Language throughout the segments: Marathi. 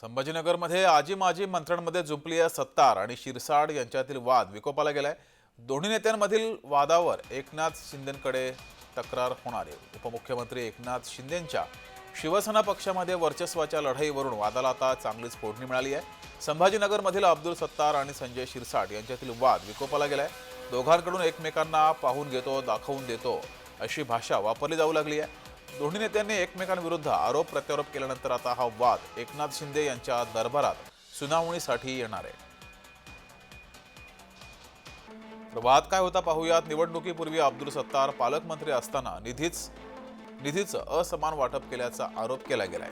संभाजीनगरमध्ये आजी माजी मंत्र्यांमध्ये जुंपली आहे सत्तार आणि शिरसाड यांच्यातील वाद विकोपाला गेलाय. दोन्ही नेत्यांमधील वादावर एकनाथ शिंदेकडे तक्रार होणार आहे. उपमुख्यमंत्री एकनाथ शिंदेंच्या शिवसेना पक्षामध्ये वर्चस्वाच्या लढाईवरून वादाला आता चांगलीच फोडणी मिळाली आहे. संभाजीनगरमधील अब्दुल सत्तार आणि संजय शिरसाट यांच्यातील वाद विकोपाला गेलाय. दोघांकडून एकमेकांना पाहून घेतो दाखवून देतो अशी भाषा वापरली जाऊ लागली आहे. दोन्ही नेत्यांनी एकमेकांविरुद्ध आरोप प्रत्यारोप केल्यानंतर आता हा वाद एकनाथ शिंदे यांच्या दरबारात सुनावणीसाठी येणार आहे. तर वाद काय होता पाहूयात. निवडणुकीपूर्वी अब्दुल सत्तार पालकमंत्री असताना निधीच निधीचं असमान वाटप केल्याचा आरोप केला गेलाय.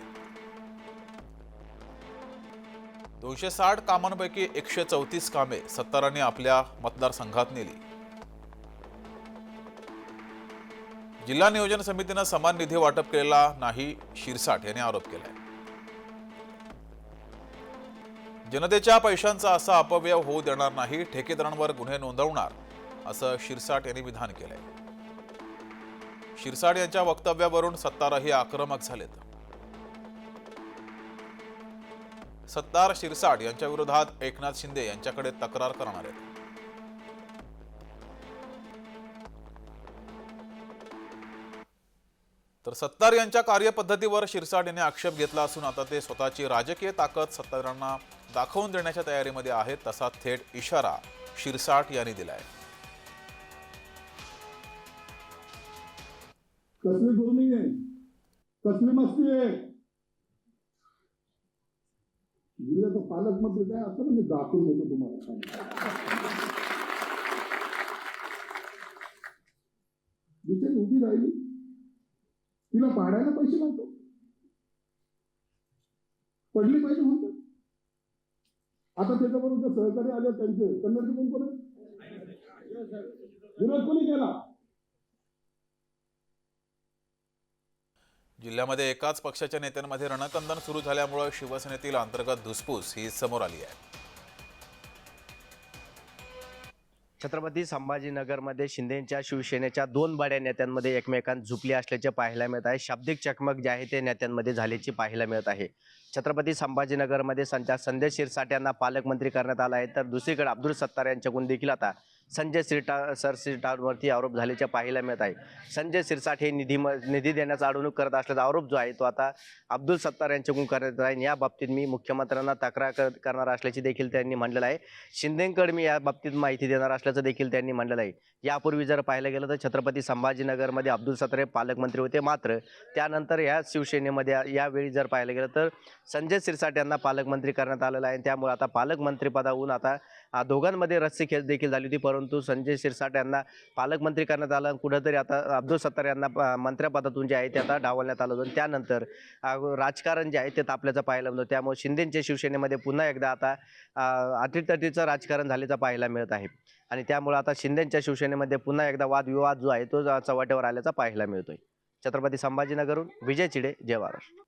दोनशे साठ कामांपैकी एकशे चौतीस कामे सत्तारांनी आपल्या मतदारसंघात नेली. जिल्हा नियोजन समितीनं समान निधी वाटप केलेला नाही शिरसाट यांनी आरोप केलाय. जनतेच्या पैशांचा असा अपव्यय होऊ देणार नाही ठेकेदारांवर गुन्हे नोंदवणार असं शिरसाट यांनी विधान केलंय. शिरसाट यांच्या वक्तव्यावरून सत्तारही आक्रमक झालेत. सत्तार शिरसाट यांच्या विरोधात एकनाथ शिंदे यांच्याकडे तक्रार करणार आहेत. तर सत्तार यांच्या कार्यपद्धतीवर शिरसाट यांनी आक्षेप घेतला असून आता ते स्वतःची राजकीय ताकद सत्तारांना दाखवून देण्याच्या तयारीमध्ये आहेत तसा थेट इशारा शिरसाट यांनी दिलाय. कसली गुरमी आहे? कसली मस्ती आहे? जिल्ह्याचा पालकमंत्री काय असं ना मी दाखवून देतो तुम्हाला. जिथे उभी राहिली. तिला पाडायला पैसे लागतात पडली पाहिजे म्हणतात आता त्याच्याबरोबर जे सहकारी आले त्यांचे कन्नडचे कोण कोण विरोध कोणी केला? जिल्ह्यामध्ये एकाच पक्षाच्या नेत्यांमध्ये रणकंदन सुरू झाल्यामुळे शिवसेनेतील अंतर्गत धुसफूस ही समोर आली आहे. छत्रपती संभाजीनगरमध्ये शिंदेच्या शिवसेनेच्या दोन बड्या नेत्यांमध्ये एकमेकांत झुपली असल्याचे पाहायला मिळत आहे. शाब्दिक चकमक जे आहे ते नेत्यांमध्ये झाल्याची पाहायला मिळत आहे. छत्रपती संभाजीनगरमध्ये संचार संदेश शिरसाट यांना पालकमंत्री करण्यात आला आहे. तर दुसरीकडे अब्दुल सत्तार यांच्याकडून देखील आता संजय सिरटा सर सिरटावरती आरोप झाल्याचे पाहायला मिळत आहे. संजय सिरसाट हे निधी म निधी देण्याचा अडवणूक करत असल्याचा आरोप जो आहे तो आता अब्दुल सत्तार यांच्याकडून करण्यात आहे. या बाबतीत मी मुख्यमंत्र्यांना तक्रार कर करणार असल्याची देखील त्यांनी म्हणलेलं आहे. शिंदेकडे मी या बाबतीत माहिती देणार असल्याचं देखील त्यांनी म्हणलेलं आहे. यापूर्वी जर पाहायला गेलं तर छत्रपती संभाजीनगरमध्ये अब्दुल सत्तार हे पालकमंत्री होते मात्र त्यानंतर ह्या शिवसेनेमध्ये यावेळी जर पाहायला गेलं तर संजय सिरसाट यांना पालकमंत्री करण्यात आलेलं आहे. त्यामुळे आता पालकमंत्रीपदाहून आता दोघांमध्ये रस्सी खेळ देखील झाली होती. परंतु परंतु संजय शिरसाट यांना पालकमंत्री करण्यात आलं आणि कुठंतरी आता अब्दुल सत्तार यांना मंत्र्यापदातून जे आहे ते आता डावलण्यात आलं होतं. त्यानंतर राजकारण जे आहे ते तापल्याचं पाहायला मिळतं. त्यामुळे शिंदेच्या शिवसेनेमध्ये पुन्हा एकदा आता आ, अटीतटीचं राजकारण झाल्याचं पाहायला मिळत आहे. आणि त्यामुळे आता शिंदेच्या शिवसेनेमध्ये पुन्हा एकदा वादविवाद जो आहे तो चव्हाट्यावर आल्याचा पाहायला मिळतोय. छत्रपती संभाजीनगरहून विजय चिडे जय महाराष्ट्र.